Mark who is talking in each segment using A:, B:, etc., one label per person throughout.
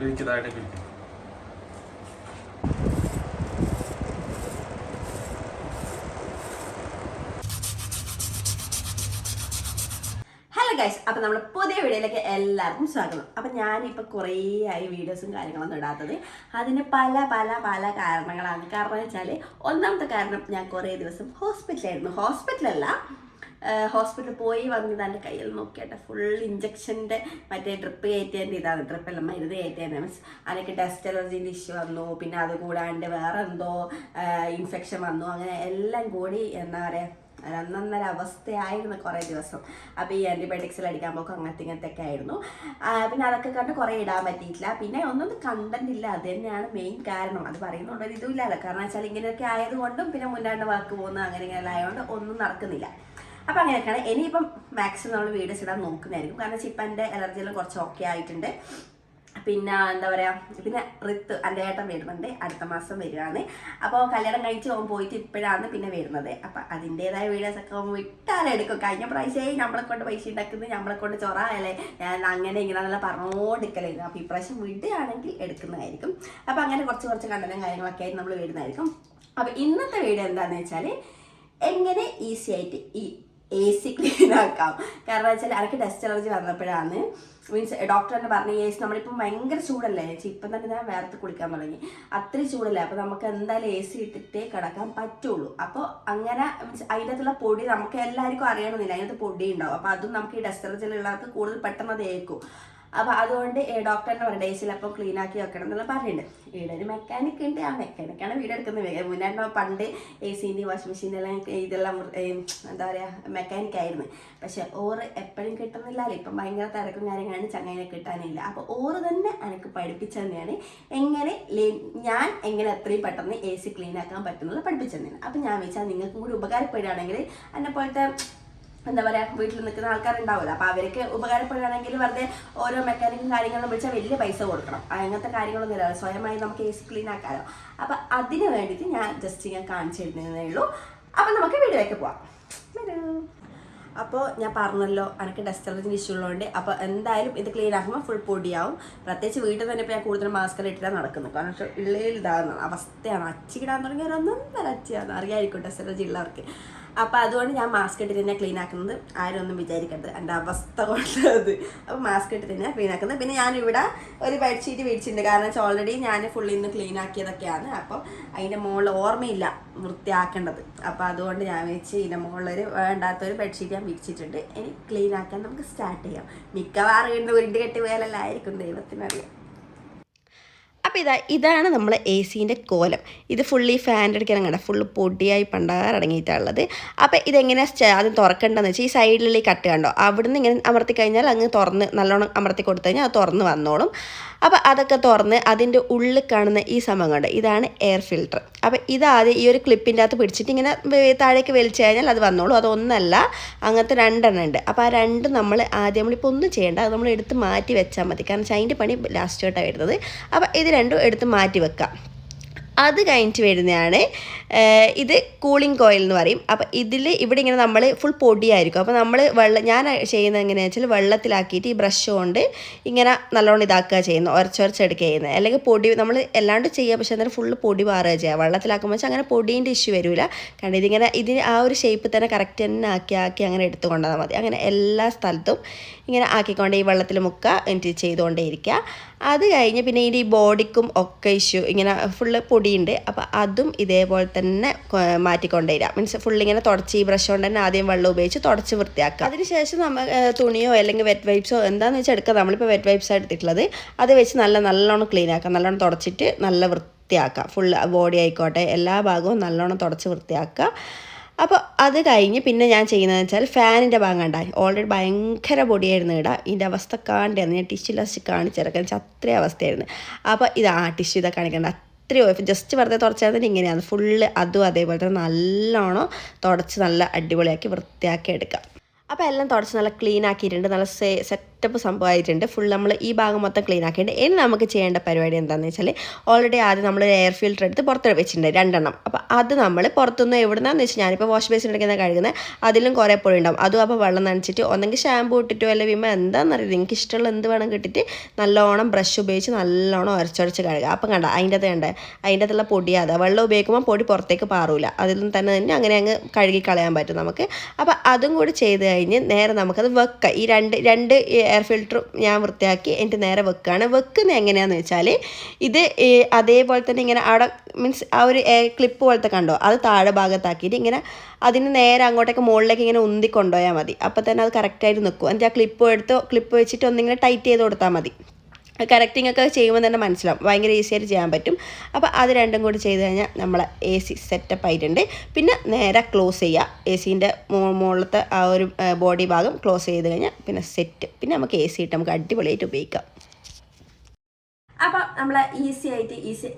A: പിരിക്ക്
B: hello guys അപ്പം നമ്മൾ പുതിയ വീഡിയോയിലേക്ക് എല്ലാവർക്കും സ്വാഗതം. അപ്പം ഞാനിപ്പോൾ കുറേ ആയി വീഡിയോസും കാര്യങ്ങളൊന്നും ഇടാത്തത്. അതിന് പല പല പല കാരണങ്ങളാണ്. കാരണം വെച്ചാൽ ഒന്നാമത്തെ കാരണം ഞാൻ കുറേ ദിവസം ഹോസ്പിറ്റലായിരുന്നു ഹോസ്പിറ്റലല്ല ഹോസ്പിറ്റലിൽ പോയി വന്നത് എന്റെ കയ്യിൽ നോക്കിയിട്ട്. ഫുൾ ഇഞ്ചക്ഷന്റെ മറ്റേ ഡ്രിപ്പ് കയറ്റേണ്ട ഇതാണ്. ഡ്രിപ്പല്ല മരുന്ന് കയറ്റേണ്ട മീൻസ് അതിലേക്ക് ഡസ്റ്റ് അലർജീന്റെ ഇഷ്യൂ വന്നു. പിന്നെ അത് കൂടാണ്ട് വേറെ എന്തോ ഇൻഫെക്ഷൻ വന്നു. അങ്ങനെ എല്ലാം കൂടി എന്താ പറയുക ഒന്നൊന്നര അവസ്ഥയായിരുന്നു കുറേ ദിവസം. അപ്പോൾ ഈ ആന്റിബയോട്ടിക്സിൽ അടിക്കാൻ പോക്കും അങ്ങനത്തെ ഇങ്ങനത്തെ ഒക്കെ ആയിരുന്നു പിന്നെ അതൊക്കെ കണ്ട് കുറേ ഇടാൻ പറ്റിയിട്ടില്ല. പിന്നെ ഒന്നും കണ്ടന്റ് ഇല്ല. അത് തന്നെയാണ് മെയിൻ കാരണം. അത് പറയുന്നുണ്ടൊരു ഇതുമില്ലല്ലോ കാരണം വെച്ചാൽ ഇങ്ങനെയൊക്കെ ആയതുകൊണ്ടും പിന്നെ മുന്നാണ്ട് വർക്ക് പോകുന്ന അങ്ങനെ ഇങ്ങനെ ആയതുകൊണ്ട് ഒന്നും നടക്കുന്നില്ല. അപ്പോൾ അങ്ങനെയൊക്കെയാണ്. ഇനിയിപ്പം മാക്സിമം നമ്മൾ വീഡിയോസ് ഇടാൻ നോക്കുന്നതായിരിക്കും. കാരണം എന്റെ അലർജിയെല്ലാം കുറച്ച് ഓക്കെ ആയിട്ടുണ്ട്. പിന്നെ എന്താ പറയുക പിന്നെ ഋത്ത് എന്റെ ഏട്ടൻ വരുന്നുണ്ട്. അടുത്ത മാസം വരികയാണ് അപ്പോൾ കല്യാണം കഴിച്ച് പോകുമ്പോൾ പോയിട്ട് ഇപ്പോഴാണ് പിന്നെ വരുന്നത്. അപ്പം അതിന്റെതായ വീഡിയോസ് ഒക്കെ അവൻ വിട്ടാലെടുക്കും കഴിഞ്ഞ പ്രാവശ്യമായി നമ്മളെ കൊണ്ട് പൈസ ഉണ്ടാക്കുന്നത് നമ്മളെ കൊണ്ട് ചൊറയല്ലേ. ഞാൻ അങ്ങനെ ഇങ്ങനെ നല്ല പറഞ്ഞോണ്ടിരിക്കലായിരുന്നു അപ്പോൾ ഇപ്രാവശ്യം വിടുകയാണെങ്കിൽ എടുക്കുന്നതായിരിക്കും. അപ്പോൾ അങ്ങനെ കുറച്ച് കുറച്ച് കണ്ടനും കാര്യങ്ങളൊക്കെ ആയിട്ട് നമ്മൾ വരുന്നതായിരിക്കും അപ്പോൾ ഇന്നത്തെ വീഡിയോ എന്താണെന്ന് വെച്ചാൽ എങ്ങനെ ഈസി ആയിട്ട് ഈ എ സി ക്ലീൻ ആക്കാം. കാരണം വെച്ചാൽ എനിക്ക് ഡസ്റ്റ് അലർജി വന്നപ്പോഴാണ്. മീൻസ് ഡോക്ടർ തന്നെ പറഞ്ഞു എ സി നമ്മളിപ്പം ഭയങ്കര ചൂടല്ലേ? ചേച്ചി ഇപ്പം തന്നെ ഞാൻ വേർത്ത് കുളിക്കാൻ തുടങ്ങി. അത്രയും ചൂടല്ലേ? അപ്പോൾ നമുക്ക് എന്തായാലും എ സി ഇട്ടിട്ടേ കിടക്കാൻ പറ്റുള്ളൂ. അപ്പോൾ അങ്ങനെ മീൻസ് അതിന്റെ അകത്തുള്ള പൊടി നമുക്ക് എല്ലാവർക്കും അറിയണമെന്നില്ല. അതിനകത്ത് പൊടി ഉണ്ടാവും അപ്പോൾ അതും നമുക്ക് ഈ ഡസ്റ്റ് അലർജി ഉള്ളവർക്ക് കൂടുതൽ പെട്ടെന്ന് അത് ഏൽക്കും. അപ്പോൾ അതുകൊണ്ട് ഡോക്ടറിനെ പറഞ്ഞു ഡേസിൽ അപ്പോൾ ക്ലീൻ ആക്കി വെക്കണം എന്നുള്ള പറയുന്നുണ്ട് ഇവിടെ ഒരു മെക്കാനിക് ഉണ്ട്. ആ മെക്കാനിക്കാണ് വീട് എടുക്കുന്നത്. മുന്നേ പണ്ട് എ സിന്റെ വാഷിംഗ് മെഷീൻ എല്ലാം ഇതെല്ലാം എന്താ പറയുക മെക്കാനിക് ആയിരുന്നു. പക്ഷെ ഓറ് എപ്പോഴും കിട്ടുന്നില്ലല്ലോ ഇപ്പം ഭയങ്കര തിരക്കും കാര്യങ്ങളാണ്. ചങ്ങനെ കിട്ടാനില്ല. അപ്പോൾ ഓറ് തന്നെ എനിക്ക് പഠിപ്പിച്ചു തന്നെയാണ് എങ്ങനെ ഞാൻ എങ്ങനെ എത്രയും പെട്ടെന്ന് എ സി ക്ലീൻ ആക്കാൻ പറ്റുന്നത് പഠിപ്പിച്ചു തന്നെയാണ്. അപ്പം ഞാൻ വെച്ചാൽ നിങ്ങൾക്കും കൂടി ഉപകാരപ്പെടുകയാണെങ്കിൽ എന്നെ പോലത്തെ എന്താ പറയുക വീട്ടിൽ നിൽക്കുന്ന ആൾക്കാരുണ്ടാവുമല്ലോ. അപ്പോൾ അവർക്ക് ഉപകാരപ്പെടുകയാണെങ്കിൽ വെറുതെ ഓരോ മെക്കാനിക്കും കാര്യങ്ങളും വിളിച്ചാൽ വലിയ പൈസ കൊടുക്കണം. അങ്ങനത്തെ കാര്യങ്ങളൊന്നും ഇല്ല. സ്വയമായി നമുക്ക് എ സി ക്ലീൻ ആക്കാമല്ലോ അപ്പോൾ അതിന് വേണ്ടിയിട്ട് ഞാൻ ജസ്റ്റ് ഞാൻ കാണിച്ചിരുന്നേ ഉള്ളൂ. അപ്പോൾ നമുക്ക് വീട്ടിലേക്ക് പോവാം. അപ്പോൾ ഞാൻ പറഞ്ഞല്ലോ എനിക്ക് ഡസ്റ്റ് അലർജി ഇഷ്യൂ ഉള്ളതുകൊണ്ട് അപ്പോൾ എന്തായാലും ഇത് ക്ലീൻ ആക്കുമ്പോൾ ഫുൾ പൊടിയാവും. പ്രത്യേകിച്ച് വീട്ടിൽ തന്നെ ഇപ്പോൾ ഞാൻ കൂടുതൽ മാസ്ക് ഇട്ടിട്ടാണ് നടക്കുന്നത്. കാരണം വെച്ചാൽ ഉള്ളിൽ ഇതാകുന്ന അവസ്ഥയാണ്. അച്ചിടാൻ തുടങ്ങിയ നല്ല അച്ചിയാണ് അറിയായിരിക്കും ഡസ്റ്റ് അലർജി ഉള്ളവർക്ക്. അപ്പോൾ അതുകൊണ്ട് ഞാൻ മാസ്ക് ഇട്ട് തന്നെ ക്ലീൻ ആക്കുന്നത്. ആരും ഒന്നും വിചാരിക്കരുത് എന്റെ അവസ്ഥ കൊണ്ടത് അപ്പോൾ മാസ്ക് ഇട്ട് തന്നെ ക്ലീൻ ആക്കുന്നത്. പിന്നെ ഞാൻ ഇവിടെ ഒരു ബെഡ്ഷീറ്റ് മേടിച്ചിട്ടുണ്ട് കാരണം ഓൾറെഡി ഞാൻ ഫുള്ളി ഇന്ന് ക്ലീൻ ആക്കിയതൊക്കെയാണ്. അപ്പോൾ അതിന്റെ മുകളിൽ ഓർമ്മയില്ല വൃത്തിയാക്കേണ്ടത്. അപ്പോൾ അതുകൊണ്ട് ഞാൻ വെച്ച് ഇതിന്റെ മുകളിലൊരു വേണ്ടാത്തൊരു ബെഡ്ഷീറ്റ് ഞാൻ വിരിച്ചിട്ടുണ്ട്. ഇനി ക്ലീൻ ആക്കാൻ നമുക്ക് സ്റ്റാർട്ട് ചെയ്യാം. മിക്കവാറും വീണ്ടും വീട് കെട്ടി പോയാലല്ലായിരിക്കും ദൈവത്തിനറിയാം. അപ്പോൾ ഇതാ ഇതാണ് നമ്മൾ എ സീന്റെ കോലം. ഇത് ഫുള്ളി ഫാന്റെ അടിക്കാൻ കണ്ട? ഫുള്ള് പൊടിയായി പണ്ടാറടങ്ങിയിട്ടുള്ളത്. അപ്പോൾ ഇതെങ്ങനെയാണ് ആദ്യം തുറക്കേണ്ടതെന്ന് വെച്ചാൽ ഈ സൈഡിലുള്ള കട്ട് കണ്ടോ? അവിടുന്ന് ഇങ്ങനെ അമർത്തി കഴിഞ്ഞാൽ അങ്ങ് തുറന്ന് നല്ലോണം അമർത്തി കൊടുത്തു കഴിഞ്ഞാൽ അത് തുറന്ന് വന്നോളും. അപ്പോൾ അതൊക്കെ തുറന്ന് അതിന്റെ ഉള്ളിൽ കാണുന്ന ഈ സംഭവം കണ്ടോ? ഇതാണ് എയർ ഫിൽട്ടർ അപ്പോൾ ഇതാദ്യം ഈ ഒരു ക്ലിപ്പിന്റെ അകത്ത് പിടിച്ചിട്ട് ഇങ്ങനെ താഴേക്ക് വലിച്ചു കഴിഞ്ഞാൽ അത് വന്നോളൂ. അതൊന്നല്ല അങ്ങനത്തെ രണ്ടെണ്ണം ഉണ്ട്. അപ്പോൾ ആ രണ്ട് നമ്മൾ ആദ്യം നമ്മളിപ്പോൾ ഒന്നും ചെയ്യേണ്ട. അത് നമ്മൾ എടുത്ത് മാറ്റി വെച്ചാൽ മതി. കാരണം വെച്ചാൽ അതിന്റെ പണി ലാസ്റ്റ് ആയിട്ടാണ് വരുന്നത്. അപ്പോൾ ഇത് രണ്ടും എടുത്ത് മാറ്റി വെക്കാം. അത് കഴിഞ്ഞിട്ട് വരുന്നതാണ് ഇത് കൂളിംഗ് കോയിൽ എന്ന് പറയും. അപ്പോൾ ഇതിൽ ഇവിടെ ഇങ്ങനെ നമ്മൾ ഫുൾ പൊടിയായിരിക്കും. അപ്പോൾ നമ്മൾ വെള്ളം ഞാൻ ചെയ്യുന്നത് എങ്ങനെയാണെന്ന് വെച്ചാൽ വെള്ളത്തിലാക്കിയിട്ട് ഈ ബ്രഷ് കൊണ്ട് ഇങ്ങനെ നല്ലോണം ഇതാക്കുക ചെയ്യുന്നത് ഉരച്ചൊരച്ചെടുക്കുക ചെയ്യുന്നത്. അല്ലെങ്കിൽ പൊടി നമ്മൾ എല്ലാണ്ട് ചെയ്യുക പക്ഷേ അന്നേരം ഫുള്ള് പൊടി പാറുക ചെയ്യുക. വെള്ളത്തിലാക്കുമ്പോൾ വെച്ചാൽ അങ്ങനെ പൊടീന്റെ ഇഷ്യൂ വരില്ല കാരണം ഇതിങ്ങനെ ഇതിന് ആ ഒരു ഷേപ്പ് തന്നെ കറക്റ്റ് തന്നെ ആക്കി ആക്കി അങ്ങനെ എടുത്തു കൊണ്ടാൽ മതി. അങ്ങനെ എല്ലാ സ്ഥലത്തും ഇങ്ങനെ ആക്കിക്കൊണ്ട് ഈ വെള്ളത്തിൽ മുക്ക എന്നിട്ട് ചെയ്തുകൊണ്ടേ ഇരിക്കുക. അത് കഴിഞ്ഞ് പിന്നെ ഇതിന്റെ ഈ ബോഡിക്കും ഒക്കെ ഇഷ്യൂ ഇങ്ങനെ ഫുള്ള് പൊടിയുണ്ട്. അപ്പോൾ അതും ഇതേപോലെ തന്നെ കൊ- മാറ്റിക്കൊണ്ടേരാം മീൻസ് ഫുള്ള് ഇങ്ങനെ തുടച്ച് ഈ ബ്രഷ് കൊണ്ട് തന്നെ ആദ്യം വെള്ളം ഉപയോഗിച്ച് തുടച്ച് വൃത്തിയാക്കുക. അതിനുശേഷം നമ്മൾ തുണിയോ അല്ലെങ്കിൽ വെറ്റ് വൈപ്സോ എന്താണെന്ന് വെച്ചാൽ എടുക്കുക നമ്മളിപ്പോൾ വെറ്റ് വൈപ്സ് എടുത്തിട്ടുള്ളത്. അത് വെച്ച് നല്ല നല്ലോണം ക്ലീൻ ആക്കുക. നല്ലോണം തുടച്ചിട്ട് നല്ല വൃത്തിയാക്കുക. ഫുൾ ബോഡി ആയിക്കോട്ടെ എല്ലാ ഭാഗവും നല്ലോണം തുടച്ച് വൃത്തിയാക്കുക. അപ്പോൾ അത് കഴിഞ്ഞ് പിന്നെ ഞാൻ ചെയ്യുന്നതെന്ന് വെച്ചാൽ ഫാനിന്റെ ഭാഗം ഓൾറെഡി ഭയങ്കര പൊടിയായിരുന്നു ഇടാം ഇതിന്റെ അവസ്ഥ കാണ്ടായിരുന്നു ഞാൻ ടിഷ്യൂ ലാസ്റ്റ് കാണിച്ചിറക്കാൻ വെച്ചാൽ അത്രയും അവസ്ഥയായിരുന്നു. അപ്പോൾ ഇത് ടിഷ്യൂ ഇതൊക്കെ കാണിക്കണ്ട. അത്രയും ജസ്റ്റ് വെറുതെ തുടച്ചാൽ തന്നെ ഇങ്ങനെയാണ്. ഫുള്ള് അതും അതേപോലെ തന്നെ നല്ലോണം തുടച്ച് നല്ല അടിപൊളിയാക്കി വൃത്തിയാക്കി എടുക്കാം. അപ്പോൾ എല്ലാം തുടച്ച് നല്ല ക്ലീൻ ആക്കിയിട്ടുണ്ട്. നല്ല സേ സെറ്റപ്പ് സംഭവമായിട്ടുണ്ട്. ഫുൾ നമ്മൾ ഈ ഭാഗം മൊത്തം ക്ലീൻ ആക്കിയിട്ടുണ്ട്. ഇനി നമുക്ക് ചെയ്യേണ്ട പരിപാടി എന്താണെന്ന് വെച്ചാൽ ഓൾറെഡി ആദ്യം നമ്മൾ എയർ ഫിൽറ്റർ എടുത്ത് പുറത്ത് വെച്ചിട്ടുണ്ട്. രണ്ടെണ്ണം. അപ്പോൾ അത് നമ്മൾ പുറത്തുനിന്ന് എവിടുന്നാന്ന് വെച്ചാൽ ഞാനിപ്പോൾ വാഷ് ബേസിൻ കഴുകുന്നത് അതിലും കുറേ പൊടി ഉണ്ടാവും. അതും അപ്പോൾ വെള്ളം നനച്ചിട്ട് ഒന്നെങ്കിൽ ഷാമ്പൂ ഇട്ടിട്ടോ അല്ലെങ്കിൽ വിമ എന്താണെന്നറിയില്ല എനിക്ക് ഇഷ്ടമുള്ള എന്ത് വേണം കിട്ടിയിട്ട് നല്ലോണം ബ്രഷ് ഉപയോഗിച്ച് നല്ലോണം ഉരച്ചുരച്ച് കഴുകുക. അപ്പം കണ്ട അതിന്റെ അത് കണ്ടേ? അതിന്റെ അതുള്ള പൊടിയാതെ വെള്ളം ഉപയോഗിക്കുമ്പോൾ പൊടി പുറത്തേക്ക് പാറൂല. അതിൽ തന്നെ തന്നെ അങ്ങനെ അങ്ങ് കഴുകി കളയാൻ പറ്റും നമുക്ക്. അപ്പോൾ അതും കൂടി ചെയ്ത് കഴിഞ്ഞ് നേരെ നമുക്കത് വെക്കാം. ഈ രണ്ട് രണ്ട് എയർ ഫിൽറ്ററും ഞാൻ വൃത്തിയാക്കി എന്നിട്ട് നേരെ വെക്കുകയാണ് വെക്കുന്നത് എങ്ങനെയാണെന്ന് വെച്ചാൽ ഇത് അതേപോലെ തന്നെ ഇങ്ങനെ അവിടെ മീൻസ് ആ ഒരു ക്ലിപ്പ് പോലത്തെ കണ്ടോ? അത് താഴെ ഭാഗത്താക്കിയിട്ട് ഇങ്ങനെ അതിന് നേരെ അങ്ങോട്ടേക്ക് മുകളിലേക്ക് ഇങ്ങനെ ഉന്തി കൊണ്ടുപോയാൽ മതി. അപ്പോൾ തന്നെ അത് കറക്റ്റായിട്ട് നിൽക്കും. എന്നിട്ട് ആ ക്ലിപ്പ് എടുത്ത് ക്ലിപ്പ് വെച്ചിട്ട് ഒന്നിങ്ങനെ ടൈറ്റ് ചെയ്ത് കൊടുത്താൽ മതി. കറക്റ്റിംഗ് ഒക്കെ ചെയ്യുമ്പോൾ തന്നെ മനസ്സിലാവും. ഭയങ്കര ഈസി ആയിട്ട് ചെയ്യാൻ പറ്റും. അപ്പോൾ അത് രണ്ടും കൂടി ചെയ്ത് കഴിഞ്ഞാൽ നമ്മൾ എ സി സെറ്റപ്പ് ആയിട്ടുണ്ട്. പിന്നെ നേരെ ക്ലോസ് ചെയ്യുക എ സീന്റെ മുകളിലത്തെ ആ ഒരു ബോഡി ഭാഗം ക്ലോസ് ചെയ്ത് കഴിഞ്ഞാൽ പിന്നെ സെറ്റ് പിന്നെ നമുക്ക് എ സി ഇട്ട് നമുക്ക് അടിപൊളിയായിട്ട് ഉപയോഗിക്കാം.
C: അപ്പൊ നമ്മൾ ഈസി ആയിട്ട് ഈസി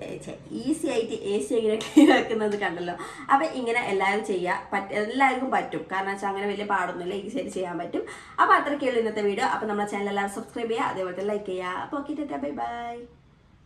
C: ഈസി ആയിട്ട് എ സി എങ്ങനെ ക്ലീനാക്കുന്നത് കണ്ടല്ലോ? അപ്പൊ ഇങ്ങനെ എല്ലാവരും ചെയ്യാ. പറ്റ എല്ലാവർക്കും പറ്റും. കാരണം വെച്ചാൽ അങ്ങനെ വലിയ പാടൊന്നുമില്ല. ഈസി ആയിട്ട് ചെയ്യാൻ പറ്റും. അപ്പൊ അത്രയ്ക്കുള്ളൂ ഇന്നത്തെ വീഡിയോ അപ്പൊ നമ്മുടെ ചാനൽ എല്ലാവരും സബ്സ്ക്രൈബ് ചെയ്യുക. അതേപോലെ ലൈക്ക് ചെയ്യുക. അപ്പോൾ ഓക്കെ ബൈ ബൈ